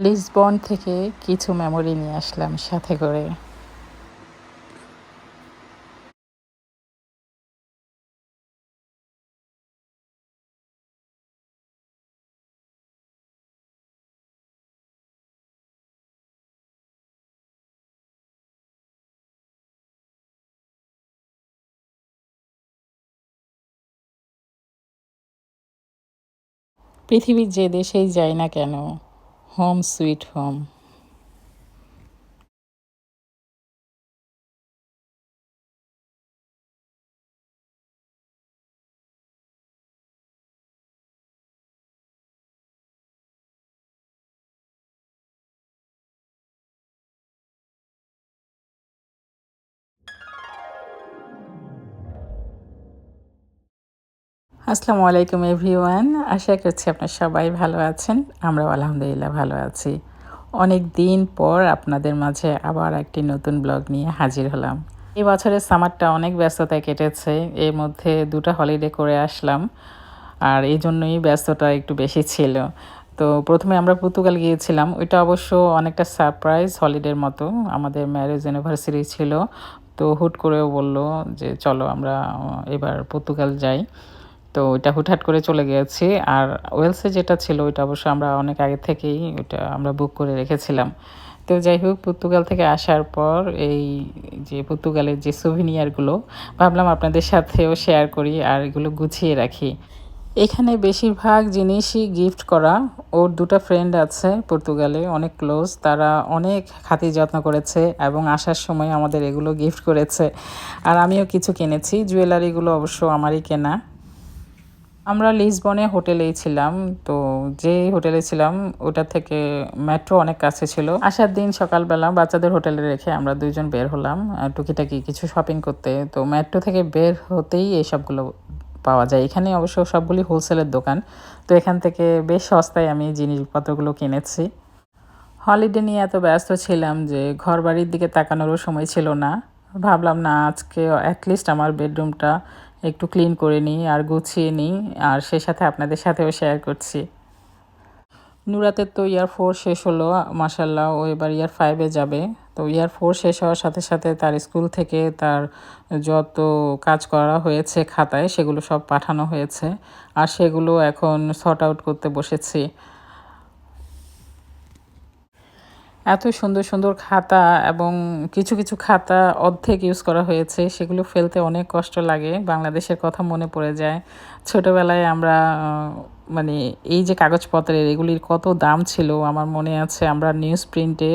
Lisbon থেকে কিছু memory নিয়ে আসলাম সাথে করে। পৃথিবীর যে দেশেই যাই না কেন হোম সুইট হোম আসসালামু আলাইকুম এভরিওয়ান। আশা করছি আপনার সবাই ভালো আছেন। আমরাও আলহামদুলিল্লাহ ভালো আছি। অনেক দিন পর আপনাদের মাঝে আবার একটি নতুন ব্লগ নিয়ে হাজির হলাম। এই বছরের সামারটা অনেক ব্যস্ততায় কেটেছে। এর মধ্যে দুটো হলিডে করে আসলাম। আর এই জন্যই ব্যস্ততা একটু বেশি ছিল। তো প্রথমে আমরা পর্তুগাল গিয়েছিলাম। ওইটা অবশ্য অনেকটা সারপ্রাইজ হলিডের মতো। আমাদের ম্যারেজ ইউনিভার্সিটি ছিল। তো হুট করেও বলল যে, চলো আমরা এবার পর্তুগাল যাই। তো ওইটা হুটহাট করে চলে গিয়েছি আর ওয়েলসে যেটা ছিল, ওইটা অবশ্য আমরা অনেক আগে থেকেই ওইটা আমরা বুক করে রেখেছিলাম। তো যাই হোক, পর্তুগাল থেকে আসার পর এই যে পর্তুগালের যে সুভিনিয়ারগুলো ভাবলাম আপনাদের সাথেও শেয়ার করি আর এগুলো গুছিয়ে রাখি। এখানে বেশিরভাগ জিনিসই গিফট করা। ওর দুটো ফ্রেন্ড আছে পর্তুগালে, অনেক ক্লোজ তারা অনেক খাতির যত্ন করেছে এবং আসার সময় আমাদের এগুলো গিফট করেছে। আর আমিও কিছু কিনেছি। জুয়েলারিগুলো অবশ্য আমারই কেনা। আমরা লিসবনে হোটেলেই ছিলাম, তো যে হোটেলে ছিলাম, ওটা থেকে মেট্রো অনেক কাছে ছিল। আসার দিন সকালবেলা বাচ্চাদের হোটেলে রেখে আমরা দুইজন বের হলাম টুকিটাকি কিছু শপিং করতে। তো মেট্রো থেকে বের হতেই এইসবগুলো পাওয়া যায়। এখানে অবশ্য সবগুলি হোলসেলের দোকান, তো এখান থেকে বেশ সস্তায় আমি জিনিসপত্রগুলো কিনেছি। হলিডে নিয়ে এত ব্যস্ত ছিলাম যে ঘর বাড়ির দিকে তাকানোরও সময় ছিল না। ভাবলাম, না, আজকে অ্যাটলিস্ট আমার বেডরুমটা একটু ক্লিন করে নিই আর গুছিয়ে নিই আর সে সাথে আপনাদের সাথেও শেয়ার করছি। নুরাতের তো ইয়ার ফোর শেষ হলো মাসাল্লাহ ও এবার ইয়ার ফাইভে যাবে। তো ইয়ার ফোর শেষ হওয়ার সাথে সাথে তার স্কুল থেকে তার যত কাজ করা হয়েছে খাতায়, সেগুলো সব পাঠানো হয়েছে। আর সেগুলো এখন সর্ট আউট করতে বসেছি। এত সুন্দর সুন্দর খাতা এবং কিছু কিছু খাতা অর্ধেক ইউজ করা হয়েছে। সেগুলো ফেলতে অনেক কষ্ট লাগে, বাংলাদেশের কথা মনে পড়ে যায়। ছোটোবেলায় আমরা মানে এই যে কাগজপত্রের, এগুলির কত দাম ছিল, আমার মনে আছে। আমরা নিউজ প্রিন্টে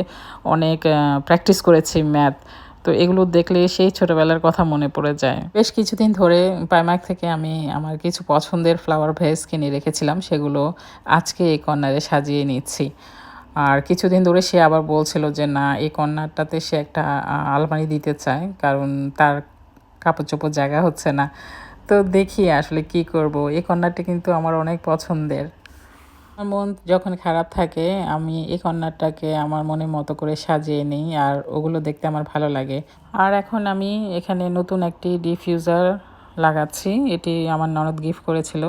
অনেক প্র্যাকটিস করেছি ম্যাথ তো এগুলো দেখলে সেই ছোটোবেলার কথা মনে পড়ে যায়। বেশ কিছুদিন ধরে পাইমাক থেকে আমি আমার কিছু পছন্দের ফ্লাওয়ার ভেস কিনে রেখেছিলাম। সেগুলো আজকে এই কর্নারে সাজিয়ে নিচ্ছি। আর কিছুদিন ধরে সে আবার বলছিল যে, না, এই কর্নারটাতে সে একটা আলমারি দিতে চায়, কারণ তার কাপড় চোপড় জায়গা হচ্ছে না। তো দেখি আসলে কি করব। এই কর্নারটি কিন্তু আমার অনেক পছন্দের। আমার মন যখন খারাপ থাকে, আমি এই কর্নারটাকে আমার মনের মতো করে সাজিয়ে নিই, আর ওগুলো দেখতে আমার ভালো লাগে। আর এখন আমি এখানে নতুন একটি ডিফিউজার লাগাচ্ছি। এটি আমার ননদ গিফট করেছিল।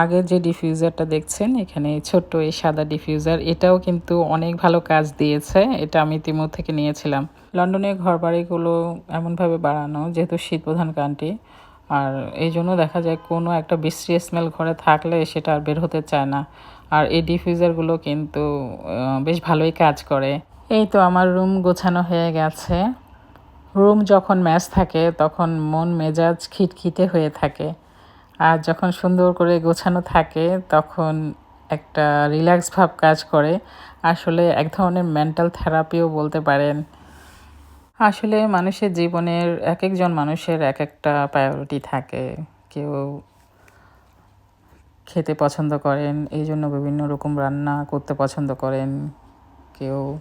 আগে যে ডিফিউজারটা দেখছেন, এখানে ছোট্ট এই সাদা ডিফিউজার এটাও কিন্তু অনেক ভালো কাজ দিয়েছে, এটা আমি তিমুর থেকে নিয়েছিলাম। লন্ডনে ঘর বাড়িগুলো এমনভাবে বাড়ানো, যেহেতু শীত প্রধান কান্ট্রি, আর এই জন্য দেখা যায় কোনো একটা বিশ্রী স্মেল ঘরে থাকলে সেটা আর বের হতে চায় না। আর এই ডিফিউজারগুলো কিন্তু বেশ ভালোই কাজ করে। এই তো আমার রুম গোছানো হয়ে গেছে। রুম যখন ম্যাচ থাকে, তখন মন মেজাজ খিটখিটে হয়ে থাকে। আর যখন সুন্দর করে গোছানো থাকে, তখন একটা রিল্যাক্স ভাব কাজ করে। আসলে এক ধরনের মেন্টাল থেরাপিও বলতে পারেন। আসলে মানুষের জীবনের এক একজন মানুষের এক একটা প্রায়োরিটি থাকে। কেউ খেতে পছন্দ করেন এই জন্য বিভিন্ন রকম রান্না করতে পছন্দ করেন। কেউ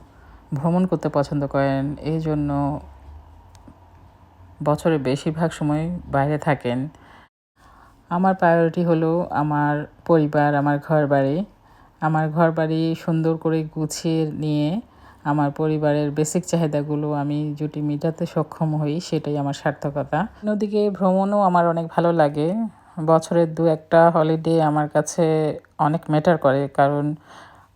ভ্রমণ করতে পছন্দ করেন এই জন্য বছরের বেশিরভাগ সময় বাইরে থাকেন। আমার প্রায়োরিটি হলো আমার পরিবার, আমার ঘর বাড়ি আমার ঘর বাড়ি সুন্দর করে গুছিয়ে নিয়ে আমার পরিবারের বেসিক চাহিদাগুলো আমি জুটি মেটাতে সক্ষম হই, সেটাই আমার সার্থকতা। অন্যদিকে ভ্রমণও আমার অনেক ভালো লাগে। বছরের দু একটা হলিডে আমার কাছে অনেক ম্যাটার করে, কারণ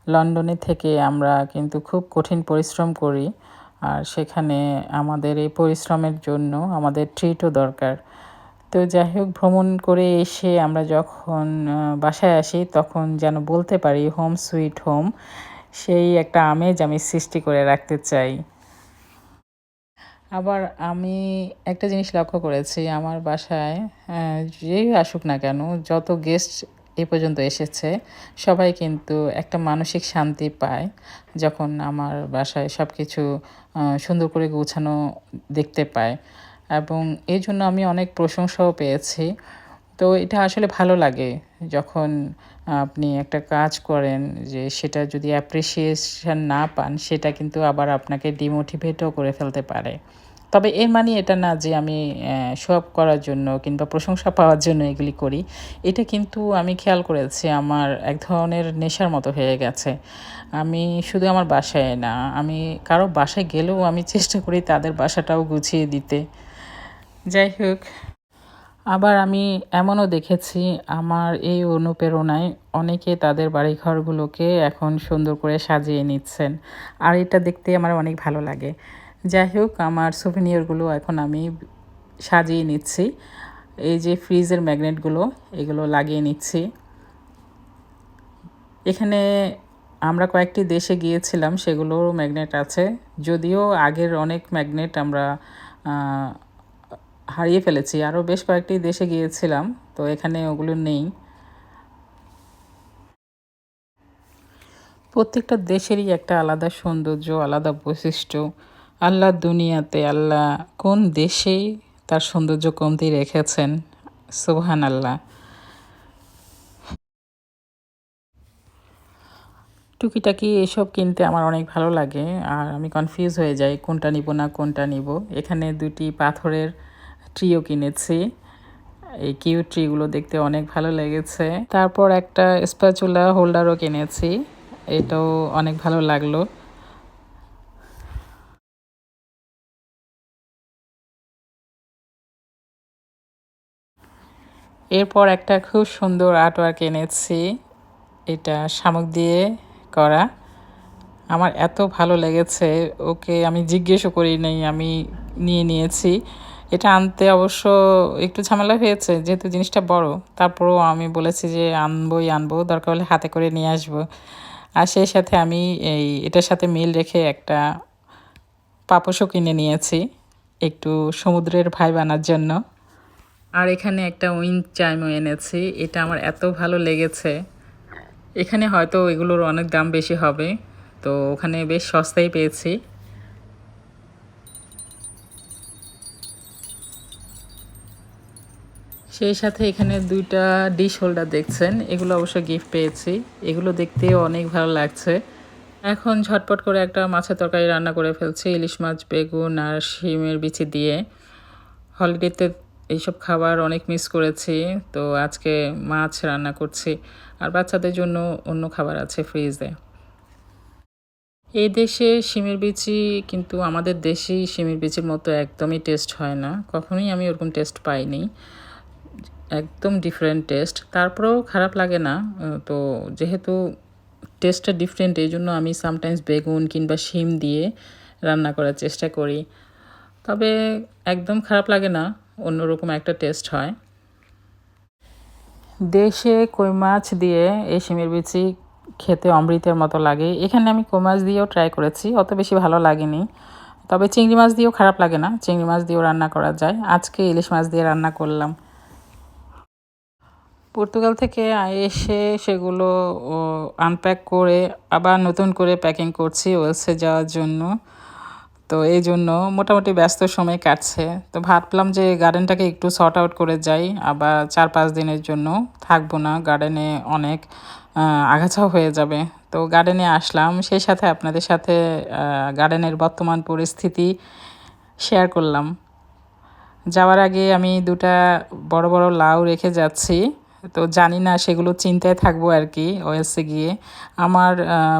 লন্ডনে থেকে আমরা কিন্তু খুব কঠিন পরিশ্রম করি, আর সেখানে আমাদের এই পরিশ্রমের জন্য আমাদের ট্রিটও দরকার। তো যাই হোক, ভ্রমণ করে এসে আমরা যখন বাসায় আসি তখন যেন বলতে পারি হোম সুইট হোম সেই একটা আমেজ আমি সৃষ্টি করে রাখতে চাই। আবার আমি একটা জিনিস লক্ষ্য করেছি আমার বাসায় যেই আসুক না কেন, যত গেস্ট এ পর্যন্ত এসেছে, সবাই কিন্তু একটা মানসিক শান্তি পায় যখন আমার বাসায় সব কিছু সুন্দর করে গোছানো দেখতে পায়। এবং এই জন্য আমি অনেক প্রশংসাও পেয়েছি। তো এটা আসলে ভালো লাগে যখন আপনি একটা কাজ করেন যে সেটা যদি অ্যাপ্রিসিয়েশন না পান, সেটা কিন্তু আবার আপনাকে ডিমোটিভেটও করে ফেলতে পারে। তবে এর মানে এটা না যে আমি শো করার জন্য কিংবা প্রশংসা পাওয়ার জন্য এগুলি করি। এটা কিন্তু আমি খেয়াল করেছি, আমার এক ধরনের নেশার মতো হয়ে গেছে। আমি শুধু আমার বাসায় না, আমি কারও বাসায় গেলেও আমি চেষ্টা করি তাদের বাসাটাও গুছিয়ে দিতে। যাই হোক, আবার আমি এমনও দেখেছি আমার এই অনুপ্রেরণায় অনেকে তাদের বাড়িঘরগুলোকে এখন সুন্দর করে সাজিয়ে নিচ্ছেন। আর এটা দেখতে আমার অনেক ভালো লাগে। যাই হোক, আমার সুভিনিয়রগুলো এখন আমি সাজিয়ে নিচ্ছি। এই যে ফ্রিজের ম্যাগনেটগুলো এগুলো লাগিয়ে নিচ্ছি। এখানে আমরা কয়েকটি দেশে গিয়েছিলাম সেগুলোর ম্যাগনেট আছে। যদিও আগের অনেক ম্যাগনেট আমরা হারিয়ে ফেলেছি। আরও বেশ কয়েকটি দেশে গিয়েছিলাম, তো এখানে ওগুলো নেই। প্রত্যেকটা দেশেরই একটা আলাদা সৌন্দর্য, আলাদা বৈশিষ্ট্য। আল্লাহ দুনিয়াতে, আল্লাহ কোন দেশেই তার সৌন্দর্য কমতি রেখেছেন? সুবহান আল্লাহ টুকিটাকি এসব কিনতে আমার অনেক ভালো লাগে, আর আমি কনফিউজ হয়ে যাই, কোনটা নিব না, কোনটা নিব। এখানে দুটি পাথরের ট্রিও কিনেছি। এই কিউ ট্রিগুলো দেখতে অনেক ভালো লেগেছে। তারপর একটা স্প্যাচুলা হোল্ডারও কিনেছি। এটাও অনেক ভালো লাগল। এরপর একটা খুব সুন্দর আর্টওয়ার্ক এনেছি। এটা শামুক দিয়ে করা। আমার এত ভালো লেগেছে। ওকে আমি জিজ্ঞেসও করি নাই আমি নিয়ে নিয়েছি। এটা আনতে অবশ্য একটু ঝামেলা হয়েছে, যেহেতু জিনিসটা বড়। তারপরও আমি বলেছি যে আনবোই, আনব, দরকার হলে হাতে করে নিয়ে আসব। আর সেই সাথে আমি এই, এটার সাথে মিল রেখে একটা পাপোশও কিনে নিয়েছি, একটু সমুদ্রের ভাই বানার জন্য। আর এখানে একটা উইন্ড চাইমও এনেছি, এটা আমার এত ভালো লেগেছে। এখানে হয়তো এগুলোর অনেক দাম বেশি হবে, তো ওখানে বেশ সস্তায় পেয়েছি। সেই সাথে এখানে দুইটা ডিশ হোল্ডার দেখছেন। এগুলো অবশ্য গিফট পেয়েছি। এগুলো দেখতেও অনেক ভালো লাগছে। এখন ঝটপট করে একটা মাছের তরকারি রান্না করে ফেলছি। ইলিশ মাছ, বেগুন আর শিমের বিচি দিয়ে। হলিডেতে এইসব খাবার অনেক মিস করেছি। তো আজকে মাছ রান্না করছি। আর বাচ্চাদের জন্য অন্য খাবার আছে ফ্রিজে এই দেশে শিমের বিচি কিন্তু আমাদের দেশেই শিমের বিচির মতো একদমই টেস্ট হয় না। কখনোই আমি ওরকম টেস্ট পাইনি। একদম ডিফারেন্ট টেস্ট তারপরেও খারাপ লাগে না তো যেহেতু টেস্টটা ডিফারেন্ট এই জন্য আমি সামটাইমস বেগুন কিংবা শিম দিয়ে রান্না করার চেষ্টা করি। তবে একদম খারাপ লাগে না, অন্যরকম একটা টেস্ট হয়। দেশে কই মাছ দিয়ে এই শিমের বিচি খেতে অমৃতের মতো লাগে। এখানে আমি কই মাছ দিয়েও ট্রাই করেছি, অত বেশি ভালো লাগেনি। তবে চিংড়ি মাছ দিয়েও খারাপ লাগে না, চিংড়ি মাছ দিয়েও রান্না করা যায়। আজকে ইলিশ মাছ দিয়ে রান্না করলাম। পর্তুগাল থেকে এসে সেগুলো আনপ্যাক করে আবার নতুন করে প্যাকিং করছি ওয়েলসে যাওয়ার জন্য। তো এই জন্য মোটামুটি ব্যস্ত সময় কাটছে। তো ভাবলাম যে গার্ডেনটাকে একটু শর্ট আউট করে যাই। আবার চার পাঁচ দিনের জন্য থাকব না। গার্ডেনে অনেক আগাছাও হয়ে যাবে। তো গার্ডেনে আসলাম। সেই সাথে আপনাদের সাথে গার্ডেনের বর্তমান পরিস্থিতি শেয়ার করলাম। যাওয়ার আগে আমি দুটা বড় বড় লাউ রেখে যাচ্ছি। তো জানি না, সেগুলো চিন্তায় থাকব আর কি ওয়েলসে গিয়ে। আমার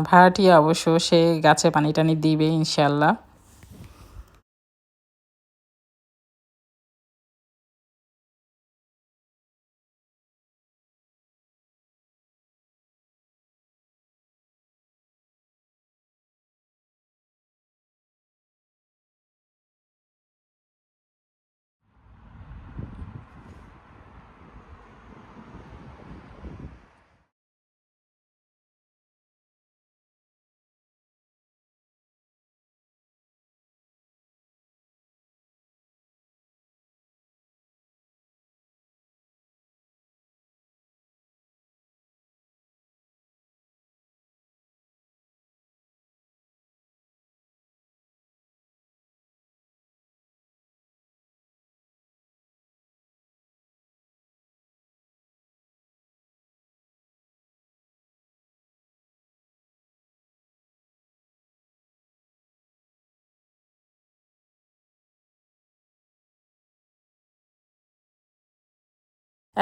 ভাড়াটিয়া অবশ্য সে গাছে পানি টানি দিবে ইনশাল্লাহ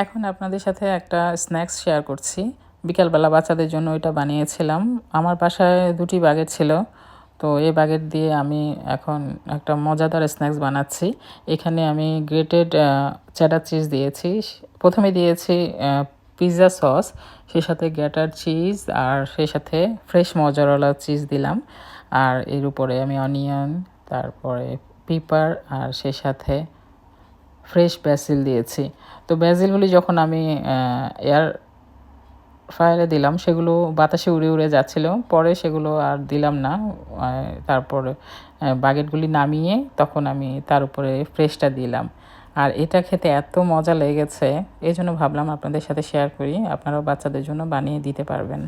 এখন আপনাদের সাথে একটা স্ন্যাক্স শেয়ার করছি। বিকালবেলা বাচ্চাদের জন্য এটা বানিয়েছিলাম। আমার বাসায় দুটি বাগেট ছিল, তো এই বাগেট দিয়ে আমি এখন একটা মজাদার স্ন্যাক্স বানাচ্ছি। এখানে আমি গ্রেটেড চেডার চিজ দিয়েছি। প্রথমে দিয়েছি পিৎজা সস সেই সাথে গ্যাটার চিজ আর সেই সাথে ফ্রেশ মজারওয়ালা চিজ দিলাম। আর এর উপরে আমি অনিয়ন তারপরে পিপার আর সেই সাথে ফ্রেশ ব্যাসিল দিয়েছি। তো ব্যাসিলগুলি যখন আমি এয়ার ফায়ারে দিলাম, সেগুলো বাতাসে উড়ে উড়ে যাচ্ছিল। পরে সেগুলো আর দিলাম না। তারপর বাগেটগুলি নামিয়ে তখন আমি তার উপরে ফ্রেশটা দিলাম। আর এটা খেতে এত মজা লেগেছে, এই জন্য ভাবলাম আপনাদের সাথে শেয়ার করি। আপনারাও বাচ্চাদের জন্য বানিয়ে দিতে পারবেন।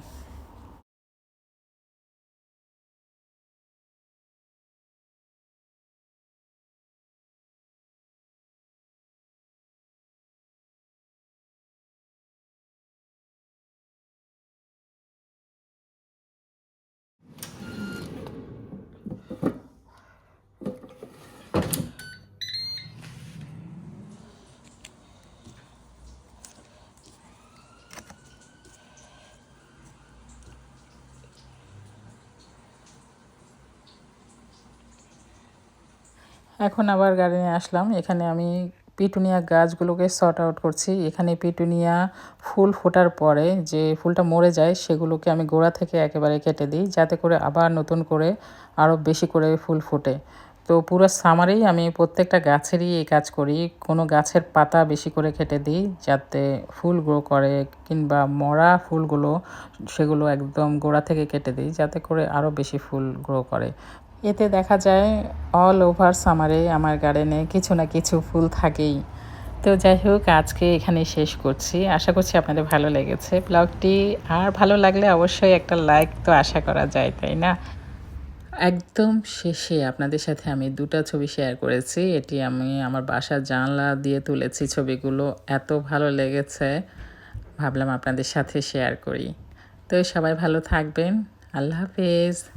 এখন আবার গার্ডেনে আসলাম। এখানে আমি পিটুনিয়া গাছগুলোকে সর্ট আউট করছি। এখানে পিটুনিয়া ফুল ফোটার পরে যে ফুলটা মরে যায়, সেগুলোকে আমি গোড়া থেকে একেবারে কেটে দিই, যাতে করে আবার নতুন করে আরও বেশি করে ফুল ফোটে। তো পুরো সামারেই আমি প্রত্যেকটা গাছেরই এই কাজ করি। কোনো গাছের পাতা বেশি করে কেটে দিই, যাতে ফুল গ্রো করে কিংবা মরা ফুলগুলো, সেগুলো একদম গোড়া থেকে কেটে দিই, যাতে করে আরও বেশি ফুল গ্রো করে। এতে দেখা যায় অল ওভার সামারে আমার গার্ডেনে কিছু না কিছু ফুল থাকেই। তো যাই হোক, আজকে এখানে শেষ করছি। আশা করছি আপনাদের ভালো লেগেছে। ব্লগটি আর ভালো লাগলে অবশ্যই একটা লাইক তো আশা করা যায়, তাই না? একদম শেষে আপনাদের সাথে আমি দুটা ছবি শেয়ার করেছি। এটি আমি আমার বাসার জানলা দিয়ে তুলেছি ছবিগুলো। এত ভালো লেগেছে, ভাবলাম আপনাদের সাথে শেয়ার করি। তো সবাই ভালো থাকবেন। আল্লাহ হাফেজ।